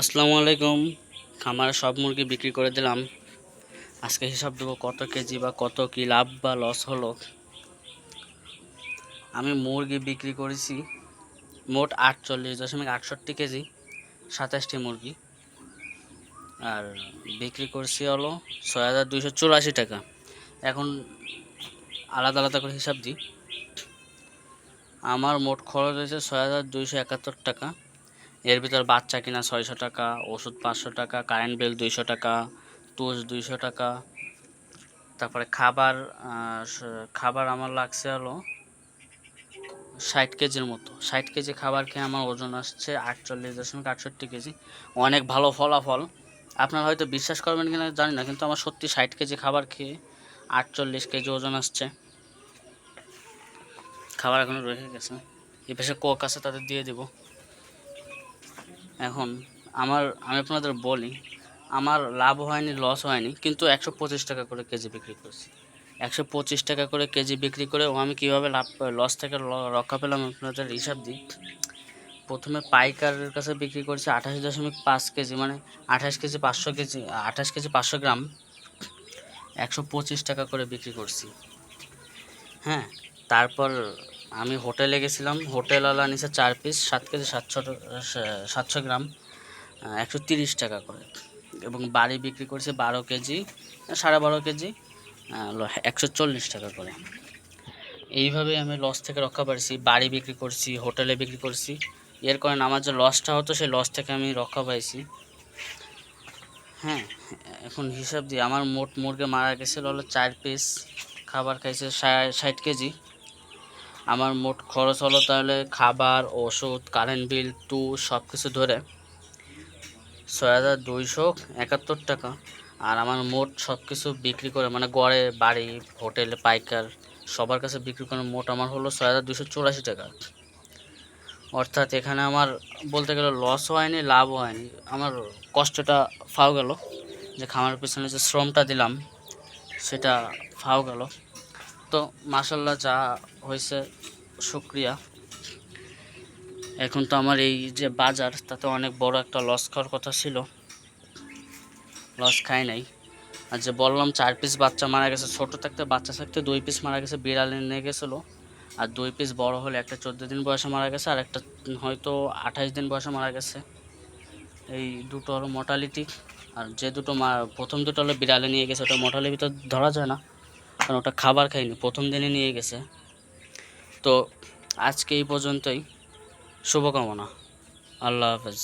আসসালামু আলাইকুম। খামারে সব মুরগি বিক্রি করে দিলাম। আজকে হিসাব দেবো কত কেজি বা কত কি লাভ বা লস হলো। আমি মুরগি বিক্রি করেছি মোট আটচল্লিশ দশমিক আটষট্টি কেজি, সাতাশটি মুরগি। আর বিক্রি করছি হলো ছয় হাজার দুইশো চুরাশি টাকা। এখন আলাদা আলাদা করে হিসাব দিই। আমার মোট খরচ হয়েছে ছয় হাজার দুইশো একাত্তর টাকা। এর ভিতর বাচ্চা কিনা ছয়শো টাকা, ওষুধ পাঁচশো টাকা কারেন্ট বিল দুইশো টাকা টুস দুইশো টাকা। তারপরে খাবার খাবার আমার লাগছে হলো ষাট কেজির মতো। ষাট কেজি খাবার খেয়ে আমার ওজন আসছে আটচল্লিশ দশমিক আটষট্টি কেজি। অনেক ভালো ফলাফল। আপনারা হয়তো বিশ্বাস করবেন কিনা জানি না, কিন্তু আমার সত্যি ষাট কেজি খাবার খেয়ে আটচল্লিশ কেজি ওজন আসছে। খাবার এখনও রয়ে গেছে। এ পাশে কোক আছে, তাদের দিয়ে দেবো। এখন আমার, আমি আপনাদের বলি, আমার লাভ হয়নি লস হয়নি, কিন্তু একশো পঁচিশ টাকা করে কেজি বিক্রি করছি। একশো পঁচিশ টাকা করে কেজি বিক্রি করে ও আমি কীভাবে লাভ লস থেকে রক্ষা পেলাম আপনাদের হিসাব দিই প্রথমে পাইকারের কাছে বিক্রি করছি আঠাশ দশমিক পাঁচ কেজি মানে আঠাশ কেজি পাঁচশো কেজি, আঠাশ কেজি পাঁচশো গ্রাম। একশো পঁচিশ টাকা করে বিক্রি করছি। হ্যাঁ তারপর আমি হোটেলে গেছিলাম। হোটেলওয়ালা নিচে চার পিস সাত কেজি সাতশো সাতশো গ্রাম একশো তিরিশ টাকা করে। এবং বাড়ি বিক্রি করছে বারো কেজি, সাড়ে বারো কেজি একশো চল্লিশ টাকা করে। এইভাবে আমি লস থেকে রক্ষা পাচ্ছি বাড়ি বিক্রি করছি, হোটেলে বিক্রি করছি। এর কারণে আমার যে লসটা হতো, সেই লস থেকে আমি রক্ষা পাইছি। হ্যাঁ এখন হিসাব দিয়ে আমার মোট মুরগি মারা গেছিল হলো চার পিস খাবার খাইছে ষাট কেজি। আমার মোট খরচ হলো তাহলে খাবার, ওষুধ কারেন্ট বিল টু সব কিছু ধরে ছয় হাজার দুইশো একাত্তর টাকা। আর আমার মোট সব কিছু বিক্রি করে মানে গড়ে, বাড়ি, হোটেল, পাইকার, সবার কাছে বিক্রি করে মোট আমার হলো ছয় হাজার দুশো চুরাশি টাকা। অর্থাৎ এখানে আমার বলতে গেলে লস হয়নি লাভও হয়নি। আমার কষ্টটা ফাও গেল, যে খামার পিছনে যে শ্রমটা দিলাম, সেটা ফাও গেল। তো মাসাল্লাহ যা হয়েছে, শুক্রিয়া। এখন তো আমার এই যে বাজার, তাতে অনেক বড় একটা লস খাওয়ার কথা ছিল। লস খাই নাই। আর যে বললাম, চার পিস বাচ্চা মারা গেছে, ছোট থাকতে বাচ্চা থাকতে দুই পিস মারা গেছে, বিড়ালে নিয়ে গেছিল। আর দুই পিস বড় হলে একটা চোদ্দ দিন বয়সে মারা গেছে, আর একটা হয়তো আঠাশ দিন বয়সে মারা গেছে। এই দুটো হলো মর্টালিটি আর যে দুটো প্রথম দুটো হলো বিড়ালে নিয়ে গেছে, ওটা মর্টালিটি তো ধরা যায় না। কারণ ওটা খাবার খাইনি, প্রথম দিনে নিয়ে গেছে। তো আজকে এই পর্যন্তই। শুভকামনা। আল্লাহ হাফেজ।